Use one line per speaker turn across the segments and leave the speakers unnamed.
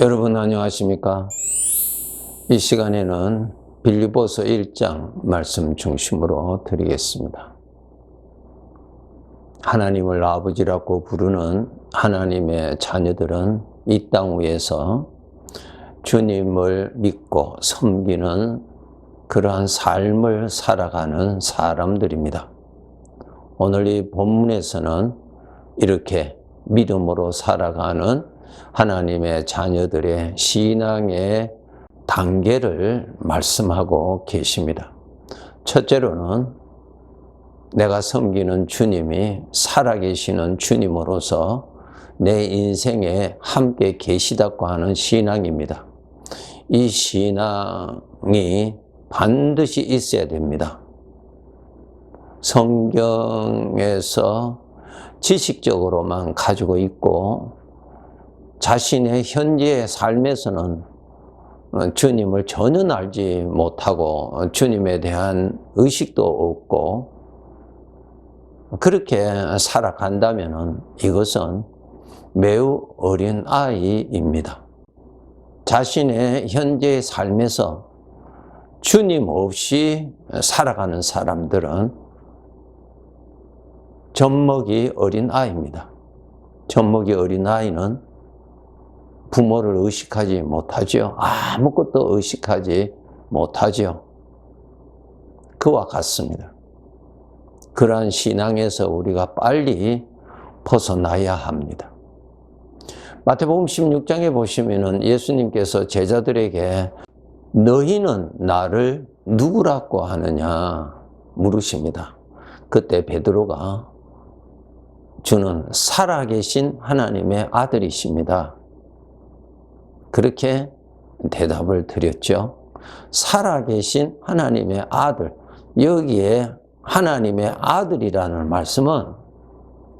여러분 안녕하십니까? 이 시간에는 빌리보서 1장 말씀 중심으로 드리겠습니다. 하나님을 아버지라고 부르는 하나님의 자녀들은 이 땅 위에서 주님을 믿고 섬기는 그러한 삶을 살아가는 사람들입니다. 오늘 이 본문에서는 이렇게 믿음으로 살아가는 하나님의 자녀들의 신앙의 단계를 말씀하고 계십니다. 첫째로는 내가 섬기는 주님이 살아계시는 주님으로서 내 인생에 함께 계시다고 하는 신앙입니다. 이 신앙이 반드시 있어야 됩니다. 성경에서 지식적으로만 가지고 있고 자신의 현재의 삶에서는 주님을 전혀 알지 못하고 주님에 대한 의식도 없고 그렇게 살아간다면 이것은 매우 어린 아이입니다. 자신의 현재의 삶에서 주님 없이 살아가는 사람들은 젖먹이 어린 아이입니다. 젖먹이 어린 아이는 부모를 의식하지 못하죠. 아무것도 의식하지 못하죠. 그와 같습니다. 그러한 신앙에서 우리가 빨리 벗어나야 합니다. 마태복음 16장에 보시면은 예수님께서 제자들에게 너희는 나를 누구라고 하느냐 물으십니다. 그때 베드로가 주는 살아계신 하나님의 아들이십니다. 그렇게 대답을 드렸죠. 살아계신 하나님의 아들. 여기에 하나님의 아들이라는 말씀은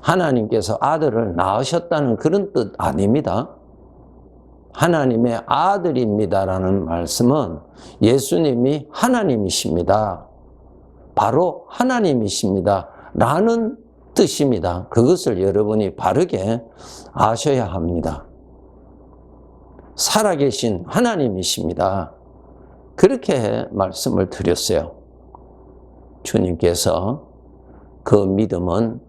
하나님께서 아들을 낳으셨다는 그런 뜻 아닙니다. 하나님의 아들입니다라는 말씀은 예수님이 하나님이십니다. 바로 하나님이십니다. 라는 뜻입니다. 그것을 여러분이 바르게 아셔야 합니다. 살아계신 하나님이십니다. 그렇게 말씀을 드렸어요. 주님께서 그 믿음은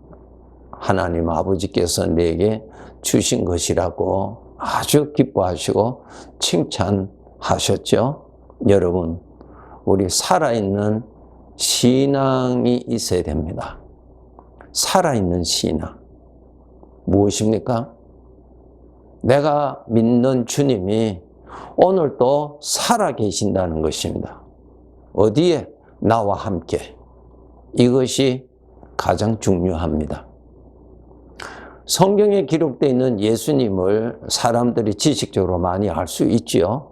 하나님 아버지께서 내게 주신 것이라고 아주 기뻐하시고 칭찬하셨죠. 여러분, 우리 살아있는 신앙이 있어야 됩니다. 살아있는 신앙. 무엇입니까? 내가 믿는 주님이 오늘도 살아 계신다는 것입니다. 어디에? 나와 함께. 이것이 가장 중요합니다. 성경에 기록되어 있는 예수님을 사람들이 지식적으로 많이 알 수 있지요.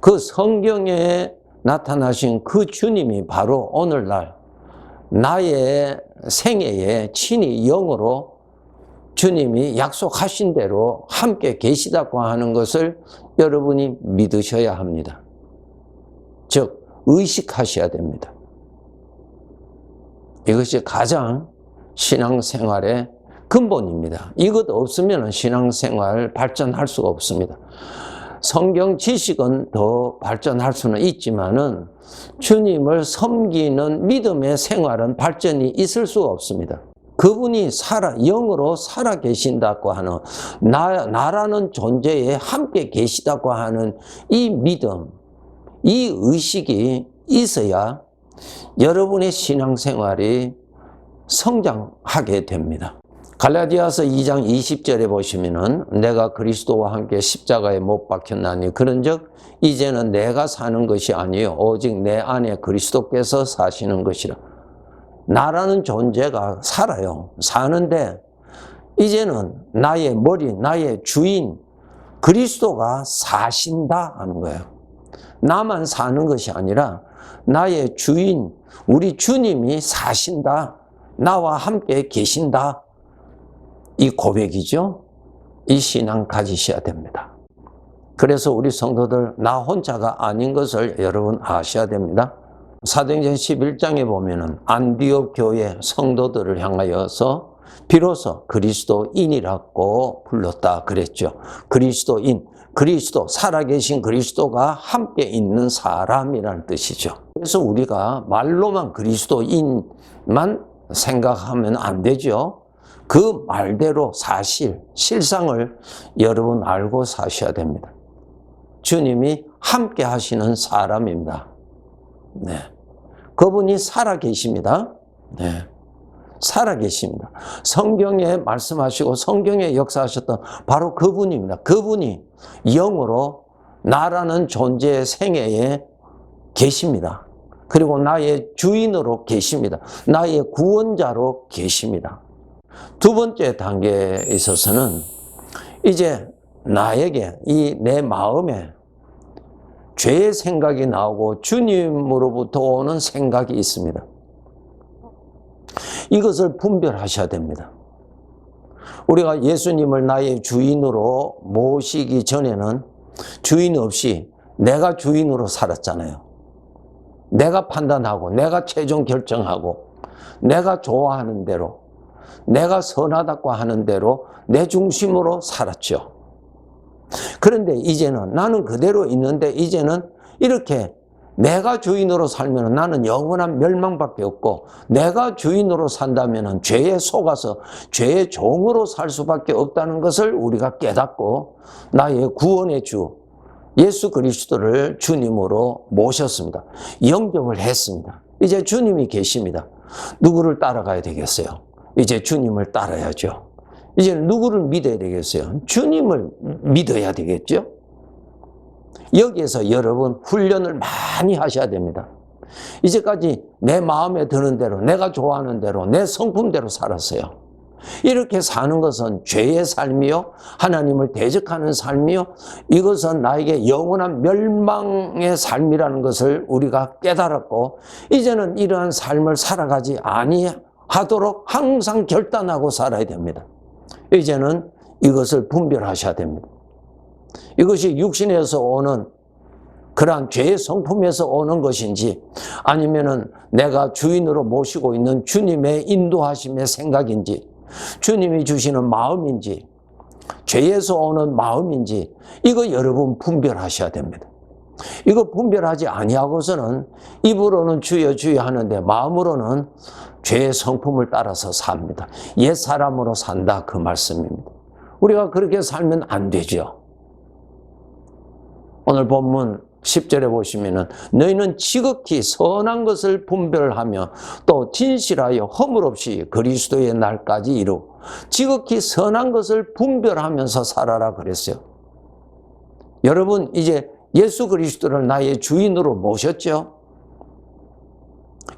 그 성경에 나타나신 그 주님이 바로 오늘날 나의 생애에 친히 영으로 주님이 약속하신 대로 함께 계시다고 하는 것을 여러분이 믿으셔야 합니다. 즉, 의식하셔야 됩니다. 이것이 가장 신앙생활의 근본입니다. 이것 없으면 신앙생활 발전할 수가 없습니다. 성경 지식은 더 발전할 수는 있지만은 주님을 섬기는 믿음의 생활은 발전이 있을 수가 없습니다. 그분이 살아, 영으로 살아 계신다고 하는, 나, 나라는 존재에 함께 계시다고 하는 이 믿음, 이 의식이 있어야 여러분의 신앙생활이 성장하게 됩니다. 갈라디아서 2장 20절에 보시면은 내가 그리스도와 함께 십자가에 못 박혔나니 그런즉 이제는 내가 사는 것이 아니요 오직 내 안에 그리스도께서 사시는 것이라. 나라는 존재가 살아요. 사는데 이제는 나의 머리, 나의 주인 그리스도가 사신다 하는 거예요. 나만 사는 것이 아니라 나의 주인 우리 주님이 사신다. 나와 함께 계신다. 이 고백이죠. 이 신앙 가지셔야 됩니다. 그래서 우리 성도들 나 혼자가 아닌 것을 여러분 아셔야 됩니다. 사도행전 11장에 보면은 안디옥 교회 성도들을 향하여서 비로소 그리스도인이라고 불렀다 그랬죠. 그리스도인, 그리스도, 살아계신 그리스도가 함께 있는 사람이라는 뜻이죠. 그래서 우리가 말로만 그리스도인만 생각하면 안 되죠. 그 말대로 사실, 실상을 여러분 알고 사셔야 됩니다. 주님이 함께 하시는 사람입니다. 네. 그분이 살아 계십니다. 네. 살아 계십니다. 성경에 말씀하시고 성경에 역사하셨던 바로 그분입니다. 그분이 영으로 나라는 존재의 생애에 계십니다. 그리고 나의 주인으로 계십니다. 나의 구원자로 계십니다. 두 번째 단계에 있어서는 이제 나에게 이 내 마음에 죄의 생각이 나오고 주님으로부터 오는 생각이 있습니다. 이것을 분별하셔야 됩니다. 우리가 예수님을 나의 주인으로 모시기 전에는 주인 없이 내가 주인으로 살았잖아요. 내가 판단하고, 내가 최종 결정하고, 내가 좋아하는 대로, 내가 선하다고 하는 대로 내 중심으로 살았죠. 그런데 이제는 나는 그대로 있는데 이제는 이렇게 내가 주인으로 살면 나는 영원한 멸망밖에 없고 내가 주인으로 산다면 죄에 속아서 죄의 종으로 살 수밖에 없다는 것을 우리가 깨닫고 나의 구원의 주 예수 그리스도를 주님으로 모셨습니다. 영접을 했습니다. 이제 주님이 계십니다. 누구를 따라가야 되겠어요? 이제 주님을 따라야죠. 이제 누구를 믿어야 되겠어요? 주님을 믿어야 되겠죠? 여기에서 여러분 훈련을 많이 하셔야 됩니다. 이제까지 내 마음에 드는 대로, 내가 좋아하는 대로, 내 성품대로 살았어요. 이렇게 사는 것은 죄의 삶이요, 하나님을 대적하는 삶이요, 이것은 나에게 영원한 멸망의 삶이라는 것을 우리가 깨달았고, 이제는 이러한 삶을 살아가지 아니 하도록 항상 결단하고 살아야 됩니다. 이제는 이것을 분별하셔야 됩니다. 이것이 육신에서 오는 그러한 죄의 성품에서 오는 것인지 아니면은 내가 주인으로 모시고 있는 주님의 인도하심의 생각인지 주님이 주시는 마음인지 죄에서 오는 마음인지 이거 여러분 분별하셔야 됩니다. 이거 분별하지 아니하고서는 입으로는 주여 주여 하는데 마음으로는 죄의 성품을 따라서 삽니다. 옛 사람으로 산다 그 말씀입니다. 우리가 그렇게 살면 안 되죠. 오늘 본문 10절에 보시면은 너희는 지극히 선한 것을 분별하며 또 진실하여 허물 없이 그리스도의 날까지 이루고 지극히 선한 것을 분별하면서 살아라 그랬어요. 여러분 이제 예수 그리스도를 나의 주인으로 모셨죠?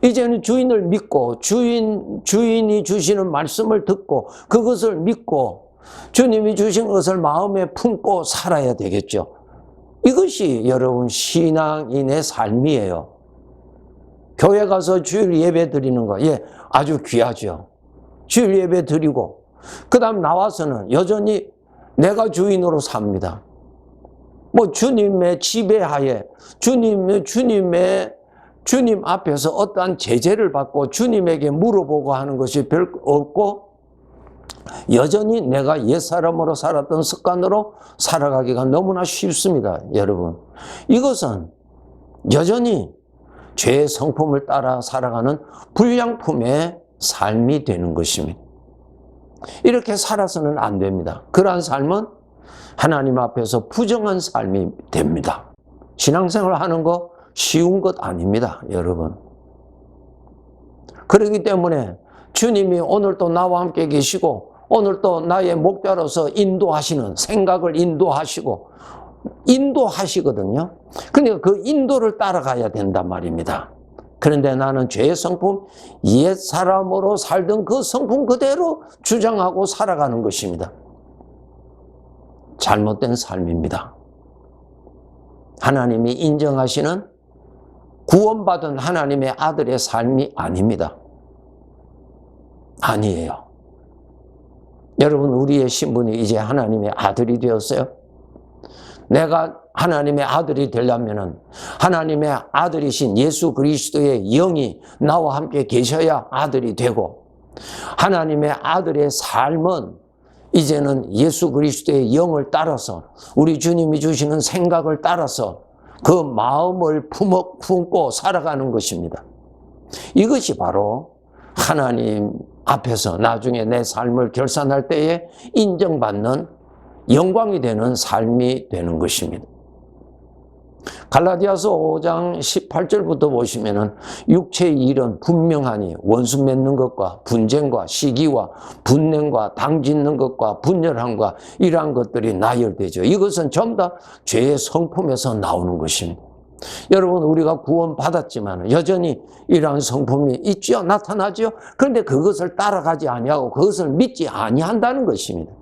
이제는 주인을 믿고 주인 주인이 주시는 말씀을 듣고 그것을 믿고 주님이 주신 것을 마음에 품고 살아야 되겠죠. 이것이 여러분 신앙인의 삶이에요. 교회 가서 주일 예배 드리는 거, 예, 아주 귀하죠. 주일 예배 드리고, 그 다음 나와서는 여전히 내가 주인으로 삽니다. 뭐 주님의 지배하에, 주님의, 주님의, 주님 앞에서 어떠한 제재를 받고 주님에게 물어보고 하는 것이 별 없고, 여전히 내가 옛사람으로 살았던 습관으로 살아가기가 너무나 쉽습니다, 여러분. 이것은 여전히 죄의 성품을 따라 살아가는 불량품의 삶이 되는 것입니다. 이렇게 살아서는 안 됩니다. 그러한 삶은 하나님 앞에서 부정한 삶이 됩니다. 신앙생활 하는 거 쉬운 것 아닙니다, 여러분. 그렇기 때문에 주님이 오늘 또 나와 함께 계시고 오늘 또 나의 목자로서 인도하시는 생각을 인도하시고 인도하시거든요. 그러니까 그 인도를 따라가야 된단 말입니다. 그런데 나는 죄의 성품, 옛 사람으로 살던 그 성품 그대로 주장하고 살아가는 것입니다. 잘못된 삶입니다. 하나님이 인정하시는 구원받은 하나님의 아들의 삶이 아닙니다. 아니에요. 여러분, 우리의 신분이 이제 하나님의 아들이 되었어요. 내가 하나님의 아들이 되려면은 하나님의 아들이신 예수 그리스도의 영이 나와 함께 계셔야 아들이 되고 하나님의 아들의 삶은 이제는 예수 그리스도의 영을 따라서 우리 주님이 주시는 생각을 따라서 그 마음을 품어, 품고 살아가는 것입니다. 이것이 바로 하나님 앞에서 나중에 내 삶을 결산할 때에 인정받는 영광이 되는 삶이 되는 것입니다. 갈라디아서 5장 18절부터 보시면은 육체의 일은 분명하니 원수 맺는 것과 분쟁과 시기와 분냉과 당 짓는 것과 분열함과 이러한 것들이 나열되죠. 이것은 전부 다 죄의 성품에서 나오는 것입니다. 여러분 우리가 구원 받았지만 여전히 이러한 성품이 있죠 나타나죠 그런데 그것을 따라가지 아니하고 그것을 믿지 아니한다는 것입니다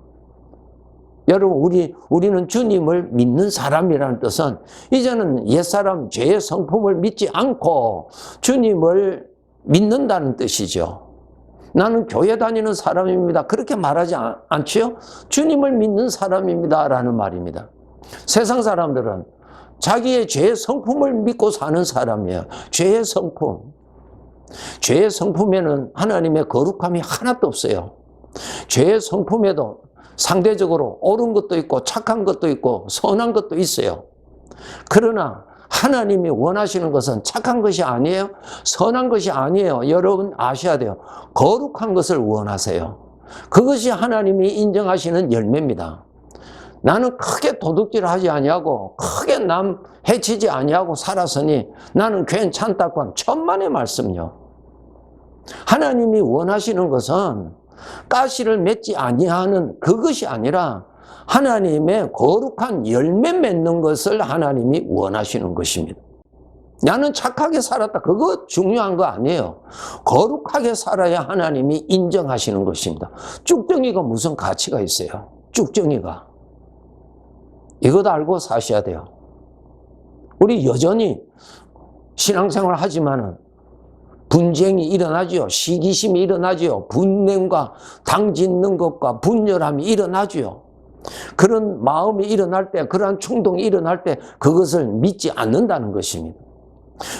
여러분 우리 우리는 주님을 믿는 사람이라는 뜻은 이제는 옛사람 죄의 성품을 믿지 않고 주님을 믿는다는 뜻이죠 나는 교회 다니는 사람입니다 그렇게 말하지 않, 않지요 주님을 믿는 사람입니다 라는 말입니다 세상 사람들은 자기의 죄의 성품을 믿고 사는 사람이에요. 죄의 성품. 죄의 성품에는 하나님의 거룩함이 하나도 없어요. 죄의 성품에도 상대적으로 옳은 것도 있고 착한 것도 있고 선한 것도 있어요. 그러나 하나님이 원하시는 것은 착한 것이 아니에요. 선한 것이 아니에요. 여러분 아셔야 돼요. 거룩한 것을 원하세요. 그것이 하나님이 인정하시는 열매입니다. 나는 크게 도둑질 하지 아니하고 크게 남 해치지 아니하고 살았으니 나는 괜찮다고 한 천만의 말씀요. 하나님이 원하시는 것은 가시를 맺지 아니하는 그것이 아니라 하나님의 거룩한 열매 맺는 것을 하나님이 원하시는 것입니다. 나는 착하게 살았다. 그거 중요한 거 아니에요. 거룩하게 살아야 하나님이 인정하시는 것입니다. 쭉정이가 무슨 가치가 있어요? 쭉정이가. 이것 알고 사셔야 돼요. 우리 여전히 신앙생활 하지만은 분쟁이 일어나지요. 시기심이 일어나지요. 분냄과 당짓는 것과 분열함이 일어나지요. 그런 마음이 일어날 때, 그러한 충동이 일어날 때 그것을 믿지 않는다는 것입니다.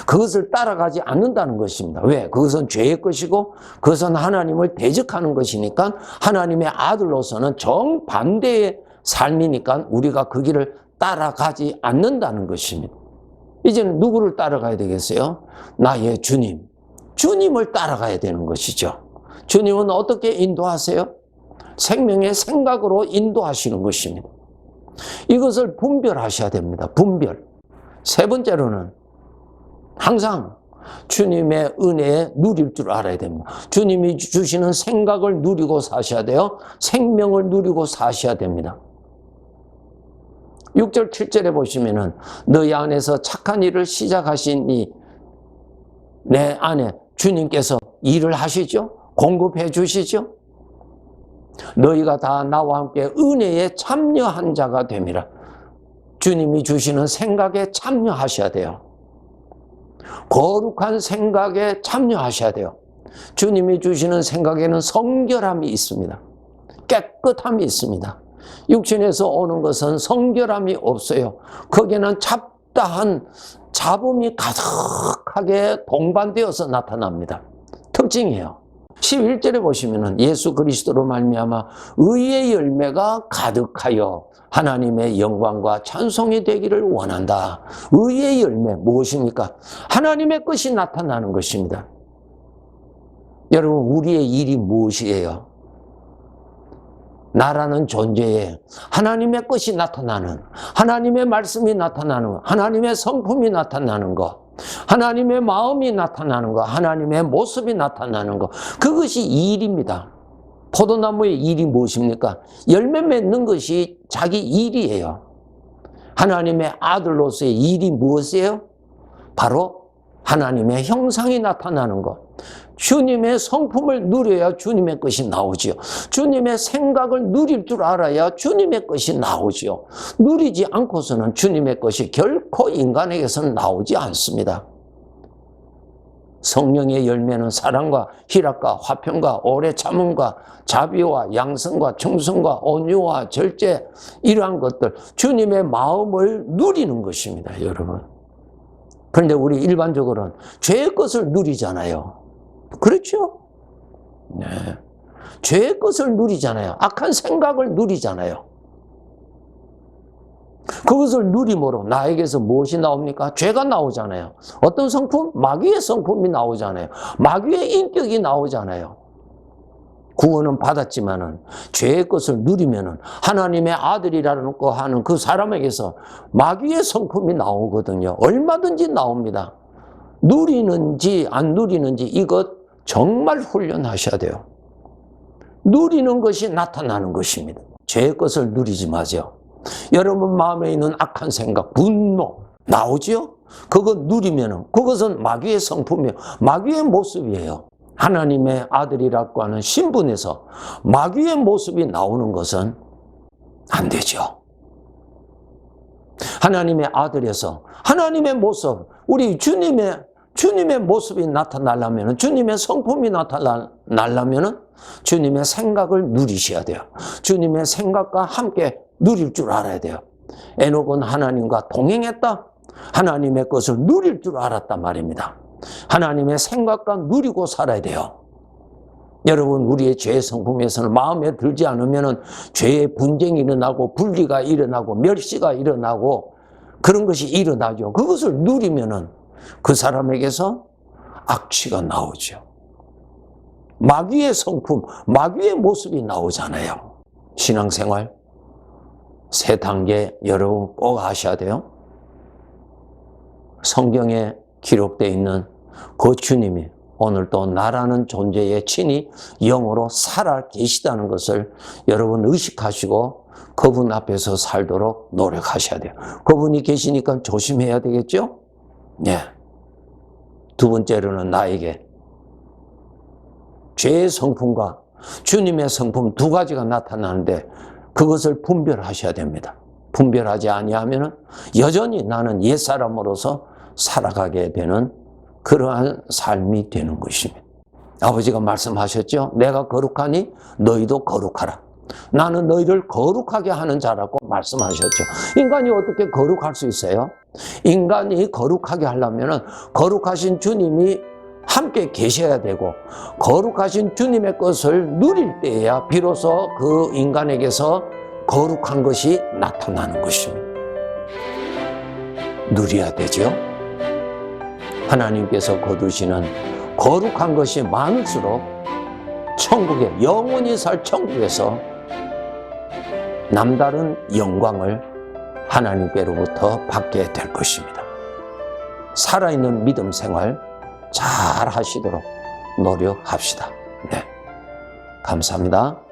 그것을 따라가지 않는다는 것입니다. 왜? 그것은 죄의 것이고 그것은 하나님을 대적하는 것이니까 하나님의 아들로서는 정반대의 삶이니까 우리가 그 길을 따라가지 않는다는 것입니다. 이제는 누구를 따라가야 되겠어요? 나의 주님. 주님을 따라가야 되는 것이죠. 주님은 어떻게 인도하세요? 생명의 생각으로 인도하시는 것입니다. 이것을 분별하셔야 됩니다. 분별. 세 번째로는 항상 주님의 은혜에 누릴 줄 알아야 됩니다. 주님이 주시는 생각을 누리고 사셔야 돼요. 생명을 누리고 사셔야 됩니다. 6절, 7절에 보시면은 너희 안에서 착한 일을 시작하시니 내 안에 주님께서 일을 하시죠? 공급해 주시죠? 너희가 다 나와 함께 은혜에 참여한 자가 됨이라. 주님이 주시는 생각에 참여하셔야 돼요. 거룩한 생각에 참여하셔야 돼요. 주님이 주시는 생각에는 성결함이 있습니다. 깨끗함이 있습니다. 육신에서 오는 것은 성결함이 없어요. 거기에는 잡 다한 잡음이 가득하게 동반되어서 나타납니다. 특징이에요. 11절에 보시면은 예수 그리스도로 말미암아 의의 열매가 가득하여 하나님의 영광과 찬송이 되기를 원한다. 의의 열매 무엇입니까? 하나님의 것이 나타나는 것입니다. 여러분 우리의 일이 무엇이에요? 나라는 존재에 하나님의 것이 나타나는 하나님의 말씀이 나타나는 하나님의 성품이 나타나는 것 하나님의 마음이 나타나는 것 하나님의 모습이 나타나는 것 그것이 일입니다 포도나무의 일이 무엇입니까? 열매 맺는 것이 자기 일이에요 하나님의 아들로서의 일이 무엇이에요? 바로 하나님의 형상이 나타나는 것 주님의 성품을 누려야 주님의 것이 나오지요. 주님의 생각을 누릴 줄 알아야 주님의 것이 나오지요. 누리지 않고서는 주님의 것이 결코 인간에게서는 나오지 않습니다. 성령의 열매는 사랑과 희락과 화평과 오래 참음과 자비와 양성과 충성과 온유와 절제 이러한 것들 주님의 마음을 누리는 것입니다, 여러분. 그런데 우리 일반적으로는 죄의 것을 누리잖아요. 그렇죠? 네. 죄의 것을 누리잖아요. 악한 생각을 누리잖아요. 그것을 누림으로 나에게서 무엇이 나옵니까? 죄가 나오잖아요. 어떤 성품? 마귀의 성품이 나오잖아요. 마귀의 인격이 나오잖아요. 구원은 받았지만은 죄의 것을 누리면은 하나님의 아들이라는 거 하는 그 사람에게서 마귀의 성품이 나오거든요. 얼마든지 나옵니다. 누리는지 안 누리는지 이것 정말 훈련하셔야 돼요. 누리는 것이 나타나는 것입니다. 죄의 것을 누리지 마세요. 여러분 마음에 있는 악한 생각, 분노 나오지요? 그거 누리면은 그것은 마귀의 성품이에요. 마귀의 모습이에요. 하나님의 아들이라고 하는 신분에서 마귀의 모습이 나오는 것은 안 되죠. 하나님의 아들에서 하나님의 모습, 우리 주님의 주님의 모습이 나타나려면 주님의 성품이 나타나려면 주님의 생각을 누리셔야 돼요. 주님의 생각과 함께 누릴 줄 알아야 돼요. 에녹은 하나님과 동행했다. 하나님의 것을 누릴 줄 알았단 말입니다. 하나님의 생각과 누리고 살아야 돼요. 여러분, 우리의 죄의 성품에서는 마음에 들지 않으면 죄의 분쟁이 일어나고 분리가 일어나고 멸시가 일어나고 그런 것이 일어나죠. 그것을 누리면은 그 사람에게서 악취가 나오죠. 마귀의 성품, 마귀의 모습이 나오잖아요. 신앙생활 세 단계 여러분 꼭 하셔야 돼요. 성경에 기록되어 있는 그 주님이 오늘도 나라는 존재의 친히 영으로 살아 계시다는 것을 여러분 의식하시고 그분 앞에서 살도록 노력하셔야 돼요. 그분이 계시니까 조심해야 되겠죠? 네. 두 번째로는 나에게 죄의 성품과 주님의 성품 두 가지가 나타나는데 그것을 분별하셔야 됩니다. 분별하지 아니하면 여전히 나는 옛사람으로서 살아가게 되는 그러한 삶이 되는 것입니다. 아버지가 말씀하셨죠? 내가 거룩하니 너희도 거룩하라. 나는 너희를 거룩하게 하는 자라고 말씀하셨죠. 인간이 어떻게 거룩할 수 있어요? 인간이 거룩하게 하려면 거룩하신 주님이 함께 계셔야 되고 거룩하신 주님의 것을 누릴 때야 비로소 그 인간에게서 거룩한 것이 나타나는 것입니다. 누려야 되죠. 하나님께서 거두시는 거룩한 것이 많을수록 천국에 영원히 살 천국에서 남다른 영광을 하나님께로부터 받게 될 것입니다. 살아있는 믿음 생활 잘 하시도록 노력합시다. 네. 감사합니다.